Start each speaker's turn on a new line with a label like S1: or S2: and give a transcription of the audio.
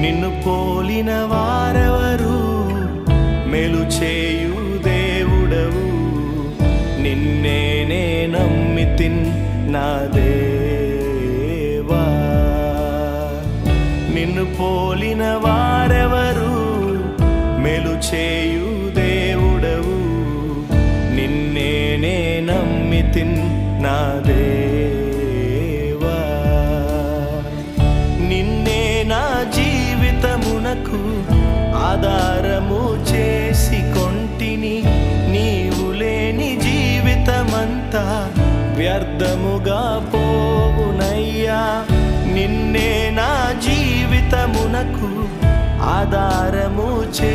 S1: నిన్ను పోలిన వారెవరు? మెలు చేయు దేవుడవు. నిన్నేనే నమ్మితిన్ నా దేవా. నిన్ను పోలిన వారెవరు? మెలు చేయు దేవుడవు. నిన్నేనే నమ్మితిన్ నా దేవా జీవితమునకు ఆధారము చేసి కొంటిని నీవు లేని జీవితమంతా వ్యర్థముగా పోవునయ్యా. నిన్నే నా జీవితమునకు ఆధారము చే